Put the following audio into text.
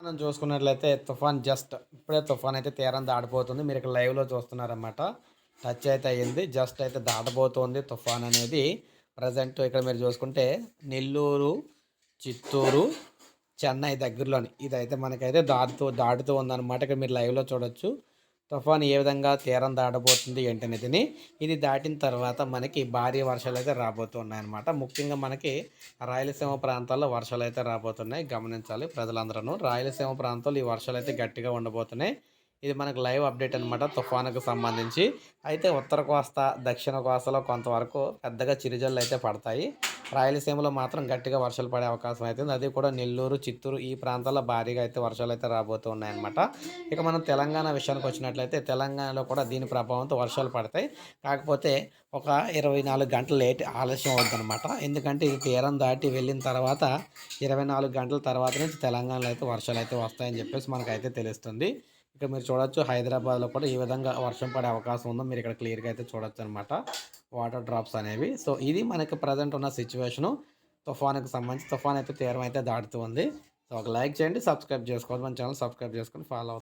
మనం చూసుకున్నట్లయితే తుఫాన్ జస్ట్ ఇప్పుడే తుఫాన్ అయితే తీరం దాటిపోతుంది. మీరు ఇక్కడ లైవ్లో చూస్తున్నారన్నమాట. టచ్ అయితే అయ్యింది జస్ట్ అయితే దాటబోతోంది తుఫాన్ అనేది. ప్రజెంట్ ఇక్కడ మీరు చూసుకుంటే నెల్లూరు చిత్తూరు చెన్నై దగ్గరలోని ఇదైతే మనకైతే దాటుతూ దాటుతూ ఉందన్నమాట. ఇక్కడ మీరు లైవ్లో చూడొచ్చు. తుఫాన్ ఏ విధంగా తీరం దాటబోతుంది ఏంటనేది ఇది దాటిన తర్వాత మనకి భారీ వర్షాలు అయితే రాబోతున్నాయి అనమాట ముఖ్యంగా మనకి రాయలసీమ ప్రాంతాల్లో వర్షాలు అయితే రాబోతున్నాయి. గమనించాలి ప్రజలందరూ. రాయలసీమ ప్రాంతాల్లో ఈ వర్షాలు అయితే గట్టిగా ఉండబోతున్నాయి. ఇది మనకు లైవ్ అప్డేట్ అనమాట తుఫానుకు సంబంధించి. అయితే ఉత్తర కోస్తా దక్షిణ కోస్తాలో కొంతవరకు పెద్దగా చిరుజల్లు అయితే పడతాయి. రాయలసీమలో మాత్రం గట్టిగా వర్షాలు పడే అవకాశం అయితే అది కూడా నెల్లూరు చిత్తూరు ఈ ప్రాంతాల్లో భారీగా అయితే వర్షాలు అయితే రాబోతూ ఉన్నాయన్నమాట ఇక మనం తెలంగాణ విషయానికి వచ్చినట్లయితే తెలంగాణలో కూడా దీని ప్రభావంతో వర్షాలు పడతాయి. కాకపోతే ఒక ఇరవై నాలుగు గంటలు లేట్ ఆలస్యం అవుతుందన్నమాట. ఎందుకంటే ఇది తీరం దాటి వెళ్ళిన తర్వాత ఇరవై నాలుగు గంటల తర్వాత నుంచి తెలంగాణలో అయితే వర్షాలు అయితే వస్తాయని చెప్పేసి మనకైతే తెలుస్తుంది. ఇక్కడ మీరు చూడొచ్చు హైదరాబాద్లో కూడా ఈ విధంగా వర్షం పడే అవకాశం ఉందో మీరు ఇక్కడ క్లియర్గా అయితే చూడొచ్చు అనమాట వాటర్ డ్రాప్స్ అనేవి. సో ఇది మనకి ప్రజెంట్ ఉన్న సిచ్యువేషను తుఫాన్కి సంబంధించి తుఫాన్ అయితే తీరం అయితే దాటుతుంది సో ఒక లైక్ చేయండి సబ్స్క్రైబ్ చేసుకోవాలి మన ఛానల్ సబ్స్క్రైబ్ చేసుకొని ఫాలో